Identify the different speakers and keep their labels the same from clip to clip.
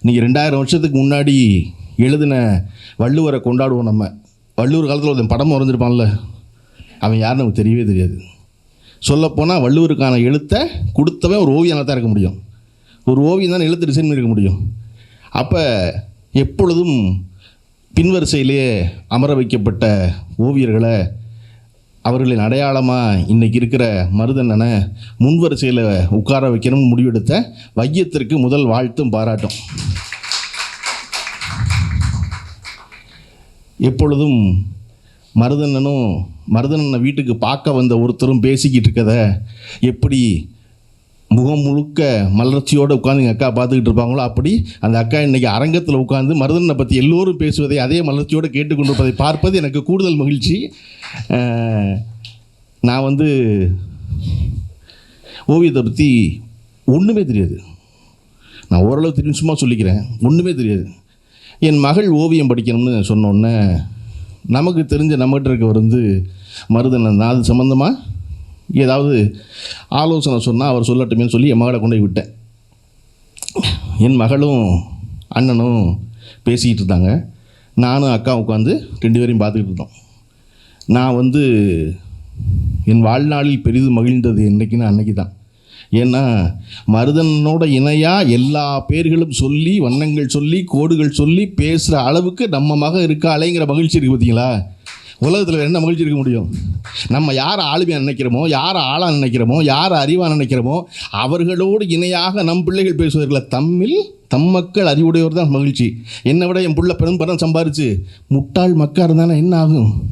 Speaker 1: நீங்கள் ரெண்டாயிரம் வருஷத்துக்கு முன்னாடி எழுதின வள்ளுவரை கொண்டாடுவோம் நம்ம. வள்ளுவர் காலத்தில் ஒருத்தன் படம் வரைஞ்சிருப்பான்ல. அவன் யாருன்னு நமக்கு தெரியவே தெரியாது. சொல்லப்போனால் வள்ளுவருக்கான எழுத்தை கொடுத்தவன் ஒரு ஓவியனாக தான் இருக்க முடியும். ஒரு ஓவியம் தான் எழுத்து டிசைன் பண்ணியிருக்க முடியும். அப்போ எப்பொழுதும் பின்வரிசையிலே அமர வைக்கப்பட்ட ஓவியர்களை அவர்களின் அடையாளமாக இன்றைக்கி இருக்கிற மருதண்ணனை முன்வரிசையில் உட்கார வைக்கணும்னு முடிவெடுத்த வையத்திற்கு முதல் வாழ்த்தும் பாராட்டும். எப்பொழுதும் மருதண்ணனும் மருதண்ணனை வீட்டுக்கு பார்க்க வந்த ஒருத்தரும் பேசிக்கிட்டு இருக்கத எப்படி முகம் முழுக்க மலர்ச்சியோடு உட்காந்து எங்கள் அக்கா பார்த்துக்கிட்டு இருப்பாங்களோ அப்படி அந்த அக்கா இன்றைக்கி அரங்கத்தில் உட்காந்து மருதனை பற்றி எல்லோரும் பேசுவதை அதே மலர்ச்சியோடு கேட்டுக்கொண்டிருப்பதை பார்ப்பது எனக்கு கூடுதல் மகிழ்ச்சி. நான் வந்து ஓவியத்தை பற்றி ஒன்றுமே தெரியாது. நான் ஓரளவு தெரியும் சும்மா சொல்லிக்கிறேன். ஒன்றுமே தெரியாது. என் மகள் ஓவியம் படிக்கணும்னு சொன்னோன்னே நமக்கு தெரிஞ்ச நம்மகிட்ட இருக்கவர் வந்து மருதனன் நான் அது சம்மந்தமாக ஏதாவது ஆலோசனை சொன்னால் அவர் சொல்லட்டுமேன்னு சொல்லி என் மகளை கொண்டு போய் விட்டேன். என் மகளும் அண்ணனும் பேசிக்கிட்டு இருந்தாங்க. நானும் அக்கா உட்காந்து ரெண்டு பேரையும் பார்த்துக்கிட்டு இருந்தோம். நான் வந்து என் வாழ்நாளில் பெரிதும் மகிழ்ந்தது என்னைக்குன்னா அன்னைக்கு தான் ஏன்னா மருதனோட இணையாக எல்லா பேர்களும் சொல்லி வண்ணங்கள் சொல்லி கோடுகள் சொல்லி பேசுகிற அளவுக்கு நம்ம மக இருக்காளேங்கிற மகிழ்ச்சி இருக்குது பார்த்தீங்களா உலகத்தில் என்ன மகிழ்ச்சி இருக்க முடியும்? நம்ம யாரை ஆளுமையாக நினைக்கிறோமோ யாரை ஆளாக நினைக்கிறோமோ யாரை அறிவாக நினைக்கிறோமோ அவர்களோடு இணையாக நம் பிள்ளைகள் பேசுவதில்லை தம்மில் தம் மக்கள் அறிவுடையவர் தான் மகிழ்ச்சி. என்னை விட என் பிள்ளை பெரும் பணம் சம்பாரிச்சு முட்டாள் மக்கா இருந்தானே என்ன ஆகும்?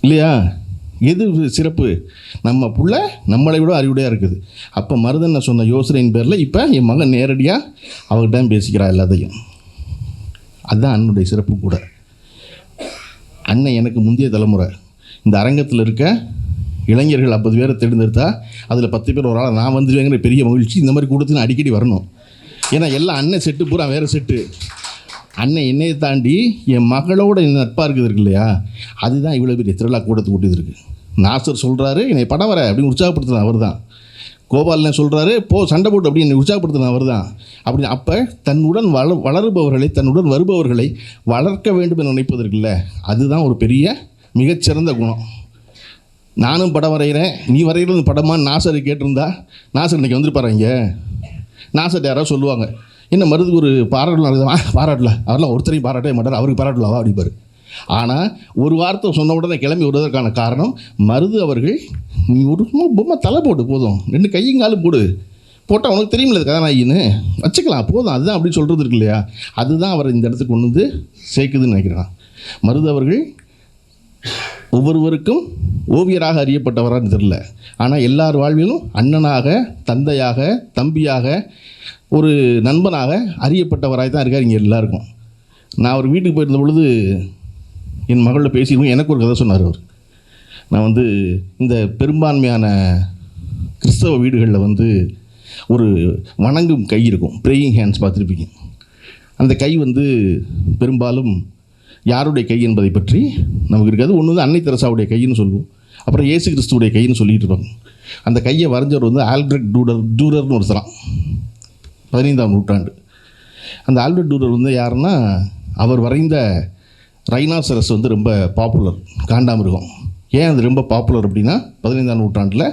Speaker 1: இல்லையா? எது சிறப்பு? நம்ம புள்ள நம்மளை விட அறிவுடையாக இருக்குது. அப்போ மருதன் சொன்ன யோசனையின் பேரில் இப்போ என் மகன் நேரடியாக அவர்கிட்ட பேசிக்கிறா எல்லாத்தையும். அதுதான் அன்னுடைய சிறப்பு கூட. அண்ணன் எனக்கு முந்தைய தலைமுறை. இந்த அரங்கத்தில் இருக்க இளைஞர்கள் ஐம்பது பேரை தேர்ந்தெடுத்தா அதில் பத்து பேர் ஒரு ஆள் நான் வந்துடுவேங்கிற பெரிய மகிழ்ச்சி. இந்த மாதிரி கூட்டத்தில் அடிக்கடி வரணும். ஏன்னா எல்லாம் அண்ணன் செட்டு பூரா வேறு செட்டு. அண்ணன் என்னையை தாண்டி என் மகளோட என்ன நட்பாக இருக்குது இருக்கு இல்லையா? அதுதான் இவ்வளோ பெரிய திருவிழா கூட்டத்தை கூட்டியது இருக்குது நாசர் சொல்கிறாரு என்னை படம் வர அப்படின்னு உற்சாகப்படுத்துகிறேன் அவர் தான் கோபாலன் சொல்கிறாரு போ சண்டை போட்டு அப்படின்னு என்னை உற்சாகப்படுத்தின அவர் தான் அப்படி அப்போ தன்னுடன் வள வளருபவர்களை தன்னுடன் வருபவர்களை வளர்க்க வேண்டும் என்று நினைப்பதற்குல்ல. அதுதான் ஒரு பெரிய மிகச்சிறந்த குணம். நானும் படம் வரைகிறேன். நீ வரைகிறது படமான்னு நாசர் கேட்டிருந்தா நாசர் இன்னைக்கு வந்துருப்பாரு இங்கே? நாசர் யாராவது சொல்லுவாங்க என்ன மருதுக்கு ஒரு பாராட்டலாம் இருக்குதா? பாராட்டல? அவரெல்லாம் ஒருத்தரையும் பாராட்டவே மாட்டார் அவருக்கு பாராட்டலாவா? அப்படிப்பாரு ஆனால் ஒரு வார்த்தை சொன்ன உடனே கிளம்பி வருவதற்கான காரணம் மருது அவர்கள் நீ ஒரு சும்மா பொம்மை தலை போடு போதும். ரெண்டு கையும் காலும் போடு. போட்டால் உனக்கு தெரியுமில்ல இது கதாநாயகின்னு. வச்சுக்கலாம் போதும். அதுதான் அப்படி சொல்கிறது இருக்கு இல்லையா? அதுதான் அவரை இந்த இடத்துக்கு கொண்டு வந்து சேர்க்குதுன்னு நினைக்கிறேன் மருது அவர்கள் ஒவ்வொருவருக்கும் ஓவியராக அறியப்பட்டவரான்னு தெரில ஆனால் எல்லார் வாழ்விலும் அண்ணனாக தந்தையாக தம்பியாக ஒரு நண்பனாக அறியப்பட்டவராக தான் இருக்கார் இங்கே எல்லாருக்கும். நான் அவர் வீட்டுக்கு போயிருந்த பொழுது என் மகளில் பேசியிருக்கோம் எனக்கு ஒரு கதை சொன்னார் அவர். நான் வந்து இந்த பெரும்பான்மையான கிறிஸ்தவ வீடுகளில் வந்து ஒரு வணங்கும் கை இருக்கும். ப்ரேயிங் ஹேண்ட்ஸ் பார்த்துருப்பீங்க. அந்த கை வந்து பெரும்பாலும் யாருடைய கை என்பதை பற்றி நமக்கு இருக்காது. ஒன்று வந்து அன்னை தெரசாவுடைய கைன்னு சொல்லுவோம். அப்புறம் ஏசு கிறிஸ்துவுடைய கைன்னு சொல்லிட்டு இருப்பாங்க. அந்த கையை வரைஞ்சவர் வந்து ஆல்பிரட் டூடர் டூரர்னு ஒருத்தரான் பதினைந்தாம் நூற்றாண்டு. அந்த ஆல்பிரட் டூரர் வந்து யாருன்னா அவர் வரைந்த ரைனாசரஸ் வந்து ரொம்ப பாப்புலர் காண்டாமிருகம். ஏன் அது ரொம்ப பாப்புலர் அப்படின்னா பதினைந்தாம் நூற்றாண்டில்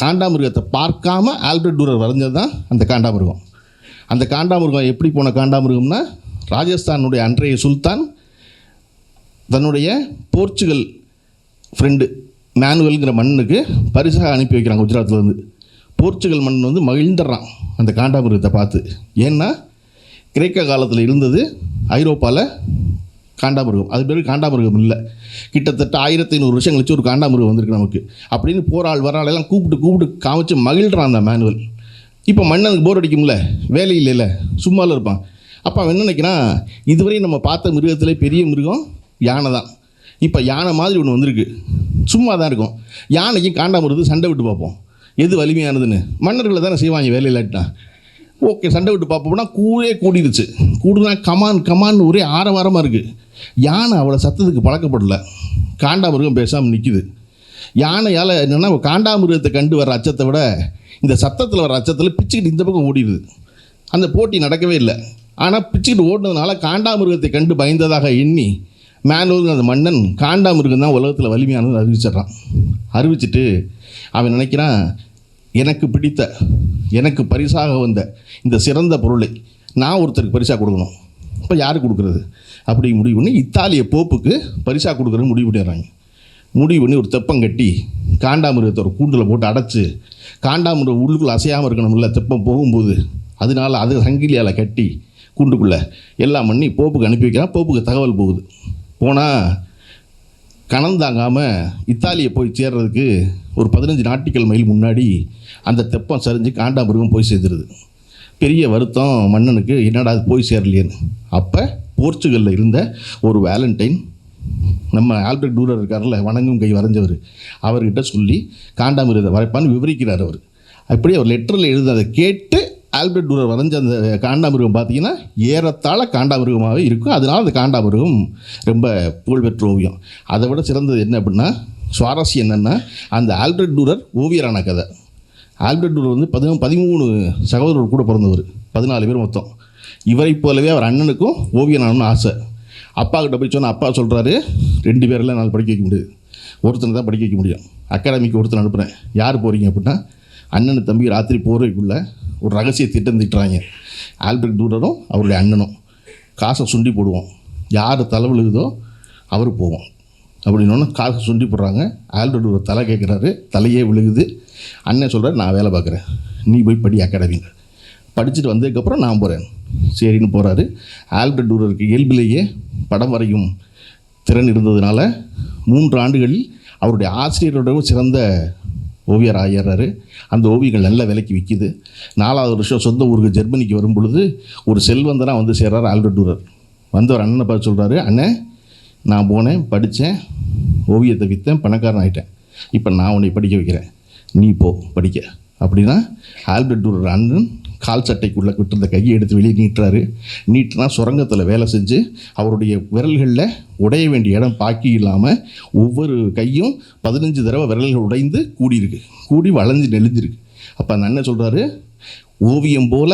Speaker 1: காண்டாமிருகத்தை பார்க்காம ஆல்பர்ட் டூரர் வரைஞ்சது தான் அந்த காண்டாமிருகம். அந்த காண்டாமிருகம் எப்படி போன காண்டாமிருகம்னா ராஜஸ்தானுடைய அன்றைய சுல்தான் தன்னுடைய போர்ச்சுகல் ஃப்ரெண்டு மேனுவல்ங்கிற மண்ணுக்கு பரிசாக அனுப்பி வைக்கிறாங்க குஜராத்லேருந்து போர்ச்சுகல் மண் வந்து மகிழ்ந்துடுறான் அந்த காண்டாமிருகத்தை பார்த்து. ஏன்னா கிரேக்க காலத்தில் இருந்தது ஐரோப்பாவில் காண்டாமிருகம். அது பேர் காண்டாமிருகம் இல்லை. கிட்டத்தட்ட ஆயிரத்தி ஐநூறு வருஷம் கழிச்சு ஒரு காண்டாமிருகம் வந்திருக்கு நமக்கு. அப்படின்னு போராள் வராள் எல்லாம் கூப்பிட்டு கூப்பிட்டு காமிச்சு மகிழ்றான் அந்த மேனுவல் இப்போ மன்னனுக்கு போர் அடிக்கும்ல? வேலை இல்லைல்ல சும்மாவில் இருப்பான். அப்போ அவன் என்ன நினைக்கிறான்? இதுவரையும் நம்ம பார்த்த மிருகத்திலே பெரிய மிருகம் யானை தான். இப்போ யானை மாதிரி ஒன்று வந்திருக்கு. சும்மா தான் இருக்கும். யானைக்கும் காண்டாமிருகத்துக்கு சண்டை விட்டு பார்ப்போம். எது வலிமையானதுன்னு? மன்னர்களை தானே செய்வாங்க வேலை இல்லாட்டினா ஓகே சண்டை விட்டு பார்ப்போம்னா கூடே கூடிருச்சு. கூடுனா கமான் கமான் ஒரே ஆரவாரமாக இருக்குது யானை அவ்வளோ சத்தத்துக்கு பழக்கப்படல. காண்டாமிருகம் பேசாமல் நிற்கிது யானையால் என்னென்னா காண்டாமிருகத்தை கண்டு வர அச்சத்தை விட இந்த சத்தத்தில் வர அச்சத்தில் பிச்சுக்கிட்டு இந்த பக்கம் ஓடிடுது. அந்த போட்டி நடக்கவே இல்லை. ஆனால் பிச்சுக்கிட்டு ஓடினதுனால காண்டாமிருகத்தை கண்டு பயந்ததாக எண்ணி மேலூர் அந்த மன்னன் காண்டாமிருகம் தான் உலகத்தில் வலிமையானது அறிவிச்சிடுறான். அறிவிச்சிட்டு அவன் நினைக்கிறான் எனக்கு பிடித்த எனக்கு பரிசாக வந்த இந்த சிறந்த பொருளை நான் ஒருத்தருக்கு பரிசாக கொடுக்கணும். இப்போ யாருக்கு கொடுக்குறது? அப்படி முடிவு பண்ணி இத்தாலிய போப்புக்கு பரிசாக கொடுக்குறது முடிவு பண்ணிடுறாங்க. முடிவு பண்ணி ஒரு தெப்பம் கட்டி காண்டாமிருகத்தை ஒரு கூண்டில் போட்டு அடைச்சி காண்டாமிருகம் உள்ளுக்குள்ளே அசையாமல் இருக்கணும்ல தெப்பம் போகும்போது அதனால அது சங்கிலியால் கட்டி கூண்டுக்குள்ளே எல்லாம் பண்ணி போப்புக்கு அனுப்பி வைக்கிறான். போப்புக்கு தகவல் போகுது. போனால் கணந்தாங்காமல் இத்தாலியை போய் சேர்றதுக்கு ஒரு பதினஞ்சு நாட்டிக்கல் மைல் முன்னாடி அந்த தெப்பம் சரிஞ்சு காண்டாமிருகம் போய் சேர்ந்துருது. பெரிய வருத்தம் மன்னனுக்கு என்னடா அது போய் சேரலையேன்னு. அப்போ போர்ச்சுகலில் இருந்த ஒரு வேலண்டைன் நம்ம ஆல்பர்ட் டூரர் இருக்கார்ல வணங்கும் கை வரைஞ்சவர் அவர்கிட்ட சொல்லி காண்டாமிருகத்தை வரைப்பான்னு விவரிக்கிறார் அவர். அப்படி அவர் லெட்டரில் எழுதி அதை கேட்டு ஆல்பர்ட் டூரர் வரைஞ்ச அந்த காண்டாமிருகம் பார்த்தீங்கன்னா ஏறத்தாழ காண்டாமிருகமாகவே இருக்கும். அதனால் அந்த காண்டாமிருகம் ரொம்ப புகழ்பெற்ற ஓவியம். அதை விட சிறந்தது என்ன அப்படின்னா சுவாரஸ்யம் என்னென்னா அந்த ஆல்பர்ட் டூரர் ஓவியரான கதை. ஆல்பர்ட் டூரர் வந்து பதிமூ பதிமூணு சகோதரர் கூட பிறந்தவர். பதினாலு பேர் மொத்தம். இவரை போலவே அவர் அண்ணனுக்கும் ஓவியனாகணும்னு ஆசை. அப்பா கிட்ட போய் சொன்னால் அப்பா சொல்கிறாரு ரெண்டு பேரெல்லாம் என்னால் படிக்க வைக்க முடியாது. ஒருத்தனை தான் படிக்க வைக்க முடியும். அகாடமிக்கு ஒருத்தனை அனுப்புகிறேன் யார் போகிறீங்க அப்படின்னா அண்ணன் தம்பி ராத்திரி போகிறதுக்குள்ளே ஒரு ரகசிய திட்டம் திட்டுறாங்க. ஆல்பர்ட் டூரரும் அவருடைய அண்ணனும். காசை சுண்டி போடுவோம். யார் தலை விழுகுதோ அவர் போவோம். அப்படின்னோடனே காசை சுண்டி போடுறாங்க. ஆல்பர்ட் டூரர் தலை கேட்குறாரு தலையே விழுகுது. அண்ணன் சொல்கிறார் நான் வேலை பார்க்குறேன். நீ போய் படி அகாடமிங்க படிச்சுட்டு வந்ததுக்கப்புறம் நான் போகிறேன் சரின்னு போகிறாரு ஆல்பர்ட் டூரருக்கு இயல்பிலேயே படம் வரையும் திறன் இருந்ததுனால மூன்று ஆண்டுகளில் அவருடைய ஆசிரியரோட சிறந்த ஓவியர் ஆயிடுறாரு. அந்த ஓவியங்கள் நல்ல விலைக்கு விற்கிது நாலாவது வருஷம் சொந்த ஊருக்கு ஜெர்மனிக்கு வரும் பொழுது ஒரு செல்வந்தனாக வந்து சேர்றாரு ஆல்பர்ட் டூரர். வந்தவர் அண்ணனை பார்த்து சொல்கிறாரு அண்ணன் நான் போனேன் படித்தேன் ஓவியத்தை விற்றேன் பணக்காரன் ஆகிட்டேன் இப்போ நான் உன்னை படிக்க வைக்கிறேன். நீ போ படிக்க. அப்படின்னா ஆல்பர்ட் டூரர் அண்ணன் கால் சட்டைக்குள்ளே விட்டுருந்த கையை எடுத்து வெளியே நீட்டுறாரு. நீட்டினா சுரங்கத்தில் வேலை செஞ்சு அவருடைய விரல்களில் உடைய வேண்டிய இடம் பாக்கி இல்லாமல் ஒவ்வொரு கையும் பதினஞ்சு தடவை விரல்கள் உடைந்து கூடியிருக்கு. கூடி வளைஞ்சு நெளிஞ்சிருக்கு. அப்போ அந்த அண்ணன் சொல்கிறாரு ஓவியம் போல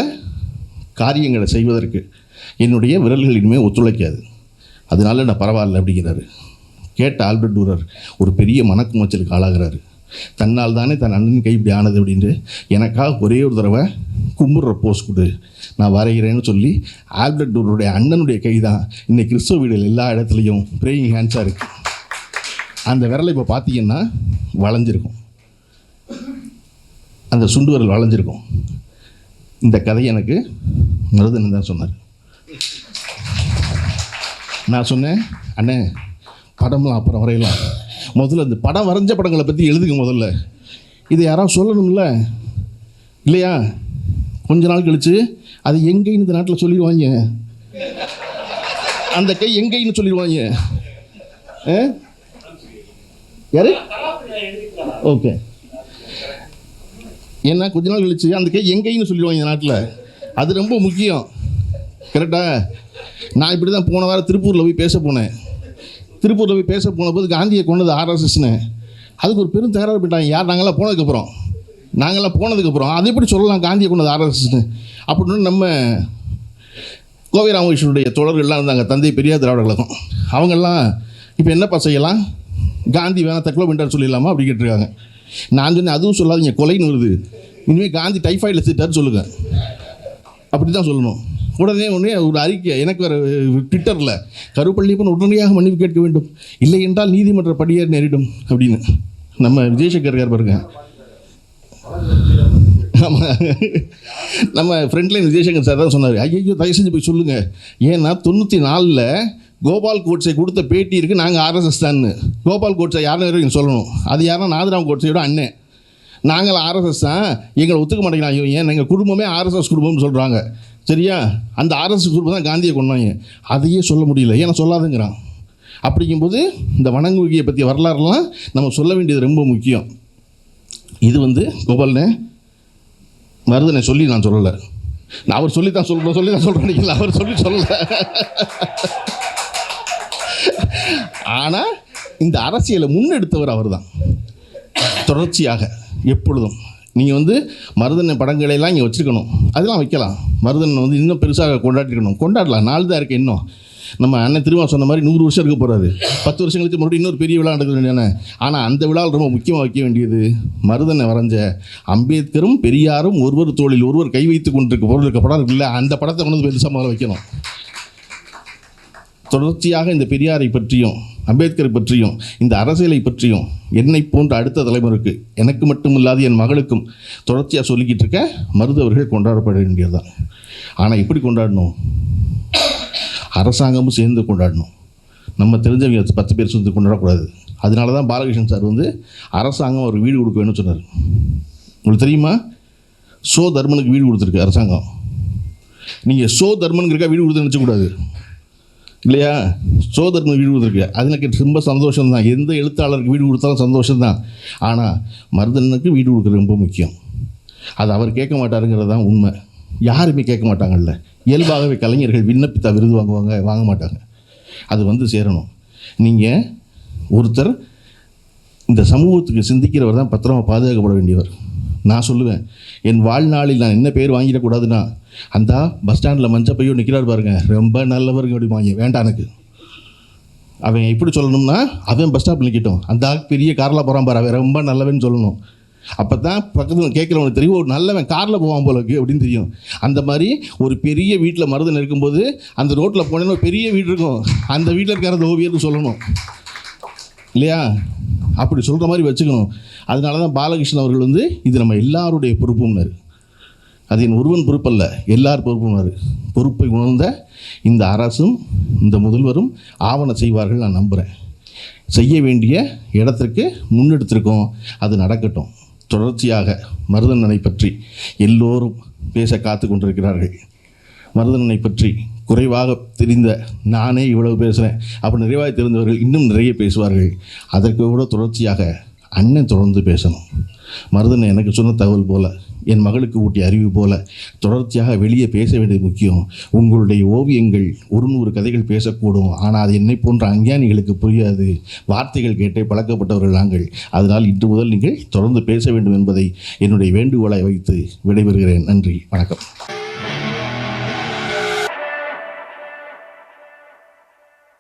Speaker 1: காரியங்களை செய்வதற்கு என்னுடைய விரல்கள் இனிமேல் ஒத்துழைக்காது. அதனால நான் பரவாயில்ல அப்படிங்கிறாரு. கேட்ட ஆல்பர்ட் டூரர் ஒரு பெரிய மனக்குமச்சலுக்கு ஆளாகிறாரு. தன்னால் தானே தன் அண்ணன் கை இப்படி ஆனது அப்படின்ட்டு எனக்காக ஒரே ஒரு தடவை கும்பிட்ற போஸ் கொடு. நான் வரைகிறேன்னு சொல்லி ஆல்பர்ட் டூருடைய அண்ணனுடைய கை தான் இன்னைக்கு கிறிஸ்தவ வீடுகள் எல்லா இடத்துலையும் ப்ரேயிங் ஹேண்ட்ஸாக இருக்குது அந்த விரலை இப்போ பார்த்தீங்கன்னா வளைஞ்சிருக்கும். அந்த சுண்டு விரல் வளைஞ்சிருக்கும். இந்த கதை எனக்கு மருதன் தான் சொன்னார். நான் சொன்னேன் அண்ணே படம்லாம் அப்புறம் வரையலாம். முதல்ல இந்த படம் வரைஞ்ச படங்களை பற்றி எழுதுங்க முதல்ல. இது யாராவது சொல்லணும்ல? இல்லையா? கொஞ்ச நாள் கழிச்சு அது எங்கேன்னு இந்த நாட்டில் சொல்லிடுவாங்க. அந்த கை எங்கேன்னு சொல்லிடுவாங்க. ஆ? யாரு? ஓகே. ஏன்னா கொஞ்ச நாள் கழிச்சு அந்த கை எங்கேன்னு சொல்லிடுவாங்க இந்த நாட்டில். அது ரொம்ப முக்கியம். கரெக்டா? நான் இப்படி தான் போன வாரம் திருப்பூரில் போய் பேச போனேன். திருப்பூரில் போய் பேச போன போது காந்தியை கொண்டது ஆர்எஸ்எஸ்னு. அதுக்கு ஒரு பெரும் தகராறு போயிட்டாங்க யார் நாங்களாம் போனதுக்கப்புறம் நாங்களாம் போனதுக்கப்புறம் அதை எப்படி சொல்லலாம் காந்தியை கொண்டது ஆர்எஸ்எஸ்னு? அப்படின்னு நம்ம கோவை ராமகிருஷ்ணனுடைய தொடர்கள்லாம் இருந்தாங்க. தந்தை பெரியார் திராவிட கழகம் அவங்கெல்லாம் இப்போ என்னப்பா செய்யலாம்? காந்தி வேணா தக்கலோ விண்டார் சொல்லிடலாமா? அப்படி கேட்டிருக்காங்க. நான் சொன்னேன் அதுவும் சொல்லாதீங்க. கொலைன்னு வருது. இனிமேல் காந்தி டைஃபாய்டில் செத்துட்டார் சொல்லுங்கள் அப்படி தான் சொல்லணும். உடனே உடனே ஒரு அறிக்கை எனக்கு வேறு ட்விட்டரில் கருப்பள்ளிப்பன் உடனடியாக மன்னிப்பு கேட்க வேண்டும். இல்லை என்றால் நீதிமன்ற படியேற நேரிடும் அப்படின்னு. நம்ம விஜயசங்கர் இருக்கார் பாருங்க. ஆமாம் நம்ம ஃப்ரெண்ட்லைன் விஜயசங்கர் சார் தான் சொன்னார். ஐயோ தயவு செஞ்சு போய் சொல்லுங்கள் ஏன்னா தொண்ணூற்றி நாலில் கோபால் கோட்ஸை கொடுத்த பேட்டி இருக்குது நாங்கள் ஆர்எஸ்எஸ் தான்னு. கோபால் கோட்ஸை யாருன்னு வரைக்கும் சொல்லணும். அது யாருன்னா நாதராம் கோட்ஸையோட அண்ணன். நாங்கள் ஆர்எஸ்எஸ் தான் எங்களை ஒத்துக்க மாட்டேங்கிறாங்க. ஏன் எங்கள் குடும்பமே ஆர்எஸ்எஸ் குடும்பம்னு சொல்கிறாங்க சரியா? அந்த அரசு குரூப் தான் காந்தியை கொண்டாங்க அதையே சொல்ல முடியல. ஏன்னா சொல்லாதுங்கிறான். அப்படிங்கும்போது இந்த வணங்குகையை பற்றிய வரலாறுலாம் நம்ம சொல்ல வேண்டியது ரொம்ப முக்கியம். இது வந்து கோபாலனே மருதனை சொல்லி நான் சொல்லலை. நான் அவர் சொல்லி தான் சொல்கிறேன் சொல்லி தான் சொல்கிறேன் அவர் சொல்லி சொல்லலை. ஆனால் இந்த அரசியலை முன்னெடுத்தவர் அவர் தான் தொடர்ச்சியாக எப்பொழுதும். நீங்கள் வந்து மருதன் படங்களையெல்லாம் இங்கே வச்சுருக்கணும். அதெல்லாம் வைக்கலாம். மருதன் வந்து இன்னும் பெருசாக கொண்டாடிக்கணும் கொண்டாடலாம். நாலு தான் இருக்குது இன்னும். நம்ம அண்ணன் திரும்ப சொன்ன மாதிரி நூறு வருஷம் இருக்க போகிறாரு பத்து வருஷம் கழித்து மறுபடியும் இன்னொரு பெரிய விழா நடக்க வேண்டியதானே ஆனால் அந்த விழாவில் ரொம்ப முக்கியமாக வைக்க வேண்டியது மருதனை வரைஞ்ச அம்பேத்கரும் பெரியாரும் ஒருவர் தோளில் ஒருவர் கை வைத்து கொண்டிருக்க பொருள் இருக்க படம் இருக்குல்ல அந்த படத்தை கொண்டு வந்து பெருசாக முதல்ல வைக்கணும். தொடர்ச்சியாக இந்த பெரியாரை பற்றியும் அம்பேத்கரை பற்றியும் இந்த அரசியலை பற்றியும் என்னை போன்ற அடுத்த தலைமுறைக்கு எனக்கு மட்டுமில்லாது என் மகளுக்கும் தொடர்ச்சியாக சொல்லிக்கிட்டு இருக்க மருதவர்கள் கொண்டாடப்பட வேண்டியதுதான். ஆனால் எப்படி கொண்டாடணும்? அரசாங்கமும் சேர்ந்து கொண்டாடணும். நம்ம தெரிஞ்சவங்க பத்து பேர் சேர்ந்து கொண்டாடக்கூடாது. அதனால தான் பாலகிருஷ்ணன் சார் வந்து அரசாங்கம் ஒரு வீடு கொடுக்க வேணும்னு சொன்னார். உங்களுக்கு தெரியுமா? சோ தர்மனுக்கு வீடு கொடுத்துருக்கு அரசாங்கம். நீங்கள் சோ தர்மனுக்கு வீடு கொடுத்து நினச்சக்கூடாது. இல்லையா? சோதரனுக்கு வீடு கொடுத்துருக்கு. அது எனக்கு ரொம்ப சந்தோஷம் தான் எந்த எழுத்தாளருக்கு வீடு கொடுத்தாலும் சந்தோஷம் தான் ஆனால் மருதனுக்கு வீடு கொடுக்குறது ரொம்ப முக்கியம். அது அவர் கேட்க மாட்டாருங்கிறது தான் உண்மை. யாருமே கேட்க மாட்டாங்கல்ல. இயல்பாகவே கலைஞர்கள் விண்ணப்பித்தா விருது வாங்குவாங்க வாங்க மாட்டாங்க. அது வந்து சேரணும். நீங்கள் ஒருத்தர் இந்த சமூகத்துக்கு சிந்திக்கிறவர் தான் பத்திரமா பாதுகாக்கப்பட வேண்டியவர். நான் சொல்லுவேன். என் வாழ்நாளில் நான் என்ன பேர் வாங்கிடக்கூடாதுன்னா அந்த பஸ் ஸ்டாண்டில் மஞ்சள் பையோ நிற்கிறாரு பாருங்க. ரொம்ப நல்லவருங்க அப்படிம்பாங்க வேண்டாம் எனக்கு. அவன் எப்படி சொல்லணும்னா அவன் பஸ் ஸ்டாப்பில் நிற்கட்டும் அந்த பெரிய காரில் போகிறான் பாரு. அவன் ரொம்ப நல்லவன் சொல்லணும். அப்போ தான் பக்கத்தில் கேட்குறவனுக்கு தெரியும். ஒரு நல்லவன் காரில் போவான் போல இருக்கு அப்படின்னு தெரியும். அந்த மாதிரி ஒரு பெரிய வீட்டில் மருதன் இருக்கும்போது அந்த ரோட்டில் போனேன்னு ஒரு பெரிய வீடு இருக்கும். அந்த வீட்டில் இருக்கிற அந்த ஓவியர்னு சொல்லணும். இல்லையா? அப்படி சொல்கிற மாதிரி வச்சுக்கணும். அதனால தான் பாலகிருஷ்ணன் அவர்கள் வந்து இது நம்ம எல்லாருடைய பொறுப்பும்னாரு. அது என் ஒருவன் பொறுப்பல்ல எல்லார் பொறுப்பும்னாரு. பொறுப்பை உணர்ந்த இந்த அரசும் இந்த முதல்வரும் ஆவண செய்வார்கள் நான் நம்புகிறேன் செய்ய வேண்டிய இடத்திற்கு முன்னெடுத்திருக்கோம். அது நடக்கட்டும். தொடர்ச்சியாக மருதனனை பற்றி எல்லோரும் பேச காத்து கொண்டிருக்கிறார்கள். மருதனனை பற்றி குறைவாக தெரிந்த நானே இவ்வளவு பேசுகிறேன் அப்போ நிறைவாக தெரிந்தவர்கள் இன்னும் நிறைய பேசுவார்கள். அதற்கு கூட தொடர்ச்சியாக அண்ணன் தொடர்ந்து பேசணும். மருதன் எனக்கு சொன்ன தகவல் போல் என் மகளுக்கு ஊட்டிய அறிவு போல தொடர்ச்சியாக வெளியே பேச வேண்டியது முக்கியம். உங்களுடைய ஓவியங்கள் ஒரு நூறு கதைகள் பேசக்கூடும். ஆனால் அது என்னை போன்ற அஞ்ஞானிகளுக்கு புரியாது. வார்த்தைகள் கேட்டே பழக்கப்பட்டவர்கள் நாங்கள். அதனால் இன்று முதல் நீங்கள் தொடர்ந்து பேச வேண்டும் என்பதை என்னுடைய வேண்டுகோளை வைத்து விடைபெறுகிறேன். நன்றி. வணக்கம்.